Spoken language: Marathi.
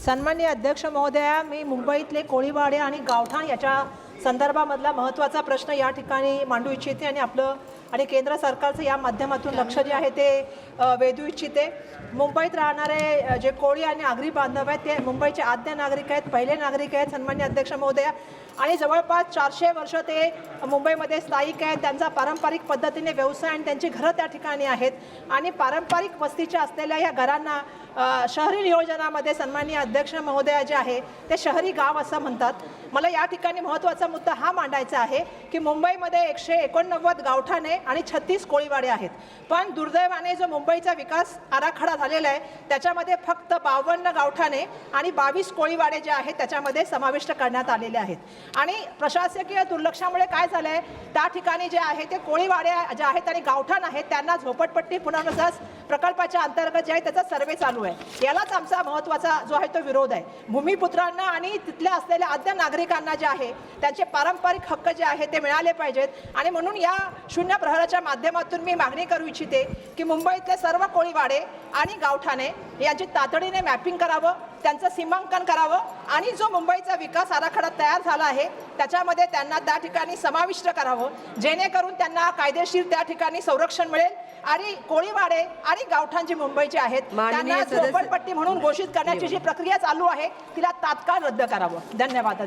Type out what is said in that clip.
सन्मान्य अध्यक्ष महोदया मी मुंबईतले कोळीवाडे आणि गावठाण याच्या संदर्भामधला महत्त्वाचा प्रश्न या ठिकाणी मांडू इच्छिते आणि आपलं आणि केंद्र सरकारचं या माध्यमातून लक्ष जे आहे ते वेधू इच्छिते. मुंबईत राहणारे जे कोळी आणि आगरी बांधव आहेत ते मुंबईचे आद्य नागरिक आहेत पहिले नागरिक आहेत सन्मान्य अध्यक्ष महोदया. आणि जवळपास चारशे वर्ष ते मुंबईमध्ये स्थायिक आहेत. त्यांचा पारंपरिक पद्धतीने व्यवसाय आणि त्यांची घरं त्या ठिकाणी आहेत. आणि पारंपरिक वस्तीच्या असलेल्या या घरांना शहरी नियोजनामध्ये सन्माननीय अध्यक्ष महोदया जे आहे ते शहरी गाव असं म्हणतात. मला या ठिकाणी महत्त्वाचा मुद्दा हा मांडायचा आहे की मुंबईमध्ये एकशे एकोणनव्वद गावठाणे आणि छत्तीस कोळीवाडे आहेत. पण दुर्दैवाने जो मुंबईचा विकास आराखडा झालेला आहे त्याच्यामध्ये फक्त बावन्न गावठाणे आणि बावीस कोळीवाडे जे आहेत त्याच्यामध्ये समाविष्ट करण्यात आलेले आहेत. आणि प्रशासकीय दुर्लक्षामुळे काय झालं आहे त्या ठिकाणी जे आहे ते कोळीवाडे जे आहेत आणि गावठाण आहेत त्यांना झोपटपट्टी पुनर्वसास प्रकल्पाच्या अंतर्गत जे आहे त्याचा सर्वे चालू आहे. यालाच आमचा महत्त्वाचा जो आहे तो विरोध आहे. भूमिपुत्रांना आणि तिथल्या असलेल्या आद्य नागरिकांना जे आहे त्यांचे पारंपरिक हक्क जे आहे ते मिळाले पाहिजेत. आणि म्हणून या शून्य प्रहराच्या माध्यमातून मी मागणी करू इच्छिते की मुंबईतले सर्व कोळीवाडे आणि गावठाणे यांची तातडीने मॅपिंग करावं त्यांचं सीमांकन करावं आणि जो मुंबईचा विकास आराखडा तयार झाला आहे त्याच्यामध्ये त्यांना त्या ठिकाणी समाविष्ट करावं. जेणेकरून त्यांना कायदेशीर त्या ठिकाणी संरक्षण मिळेल आणि कोळीवाडे आणि गावठाण जी मुंबईचे आहेत त्यांना झोपडपट्टी म्हणून घोषित करण्याची जी प्रक्रिया चालू आहे तिला तात्काळ रद्द करावं. धन्यवाद.